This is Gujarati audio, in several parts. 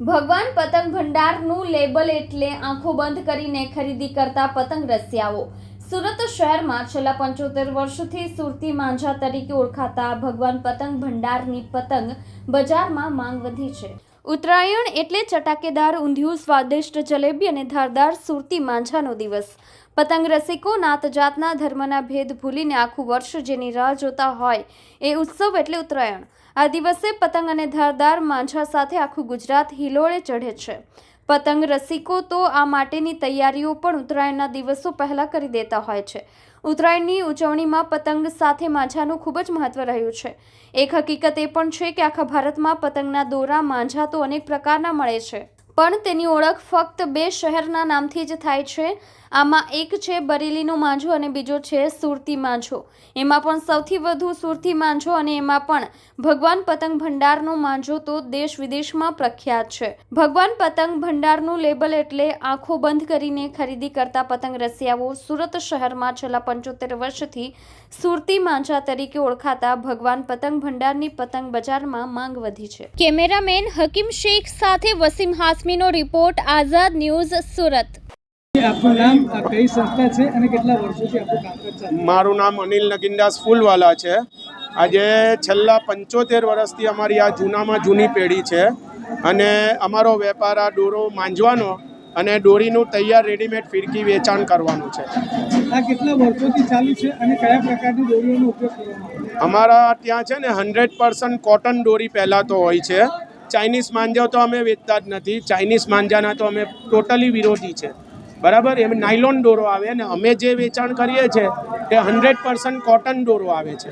ભગવાન પતંગ ભંડારનું લેબલ એટલે આંખો બંધ કરીને ખરીદી કરતા પતંગ રસિયાઓ. સુરત શહેરમાં છેલ્લા પંચોતેર વર્ષથી સુરતી માંઝા તરીકે ઓળખાતા ભગવાન પતંગ ભંડારની પતંગ બજારમાં માંગ વધી છે. ઉત્તરાયણ એટલે ચટાકેદાર, ઊંધિયું, સ્વાદિષ્ટ જલેબી અને ધારદાર સુરતી માંઝાનો દિવસ. પતંગ રસિકો નાત જાતના ધર્મના ભેદ ભૂલીને આખું વર્ષ જેની રાહ જોતા હોય એ ઉત્સવ એટલે ઉત્તરાયણ. આ દિવસે પતંગ અને ધારદાર માંઝા સાથે આખું ગુજરાત હિલોળે ચઢે છે. પતંગ રસિકો તો આ માટેની તૈયારીઓ પણ ઉત્તરાયણના દિવસો પહેલાં કરી દેતા હોય છે. ઉત્તરાયણની ઉજવણીમાં પતંગ સાથે માંઝાનું ખૂબ જ મહત્વ રહ્યું છે. એક હકીકત એ પણ છે કે આખા ભારતમાં પતંગના દોરા માંઝા તો અનેક પ્રકારના મળે છે. પણ તેની ઓળખ ફક્ત બે શહેરના નામથી જ થાય છે. આમાં એક છે બરેલીનો માંજો અને બીજો છે સુરતી માંઝો. એમાં પણ સૌથી વધુ સુરતી માંજો અને એમાં પણ ભગવાન પતંગ ભંડારનો માંજો તો દેશ વિદેશમાં પ્રખ્યાત છે. ભગવાન પતંગ ભંડારનું લેબલ એટલે આંખો બંધ કરીને ખરીદી કરતા પતંગ રસિયાઓ સુરત શહેરમાં છેલ્લા પંચોતેર વર્ષથી સુરતી માંઝા તરીકે ઓળખાતા ભગવાન પતંગ ભંડારની પતંગ બજારમાં માંગ વધી છે. કેમેરામેન હકીમ શેખ સાથે વસીમ હાસમીનો રિપોર્ટ, આઝાદ ન્યૂઝ સુરત. આપનું નામ કઈ સંસ્થા છે અને કેટલા વર્ષોથી આપણું કામકાજ ચાલે મારું નામ અનિલ નગીનદાસ ફૂલવાલા છે. આજે છેલ્લા પંચોતેર વર્ષથી અમારી આ જૂનામાં જૂની પેઢી છે અને અમારો વેપાર આ દોરો માંજવાનો અને દોરીનું તૈયાર રેડીમેડ ફિરકી વેચાણ કરવાનું છે. આ કેટલા વર્ષોથી ચાલુ છે અને કયા પ્રકારની દોરીઓનો ઉપયોગ કરવામાં અમારા ત્યાં છે ને હંડ્રેડ પર્સન્ટ કોટન દોરી પહેલાં તો હોય છે. ચાઇનીઝ માંજા તો અમે વેચતા જ નથી. ચાઇનીઝ માંજાના તો અમે ટોટલી વિરોધી છે. બરાબર? એમ નાયલોન દોરો આવે ને અમે જે વેચાણ કરીએ છીએ તે હંડ્રેડ પર્સન્ટ કોટન દોરો આવે છે.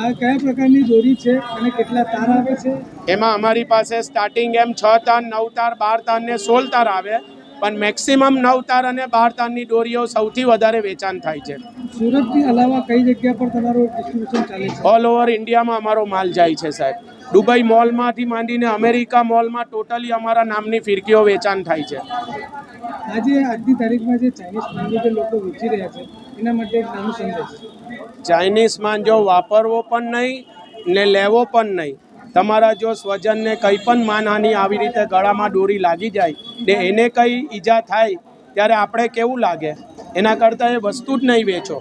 આ કયા પ્રકારની દોરી છે અને કેટલા તાર આવે છે? એમાં અમારી પાસે સ્ટાર્ટિંગ એમ છ તાર નવ તાર બાર તાર ને સોળ તાર આવે પણ મેક્સિમમ નવ તાર અને બાર તારની દોરીઓ સૌથી વધારે વેચાણ થાય છે. સુરતથી અલાવા કઈ જગ્યા પર તમારો ડિસ્ટ્રીબ્યુશન ચાલે છે? ઓલ ઓવર ઇન્ડિયામાં અમારો માલ જાય છે સાહેબ. દુબઈ મોલમાંથી માંડીને અમેરિકા મોલમાં ટોટલી અમારા નામની ફિરકીઓ વેચાણ થાય છે. આજે આજની તારીખમાં જે ચાઇનીઝ માંગો જે લોકો વેચી રહ્યા છે, એના માટે એક નાનું સંદેશ ચાઇનીઝ માંજો વાપરવો પણ નહીં ને લેવો પણ નહીં, તમારા જો સ્વજનને કંઈ પણ માનહાનિ આવી રીતે ગળામાં દોરી લાગી જાય ને એને કંઈ ઈજા થાય, ત્યારે આપણે કેવું લાગે? એના કરતાં એ વસ્તુ જ નહીં વેચો.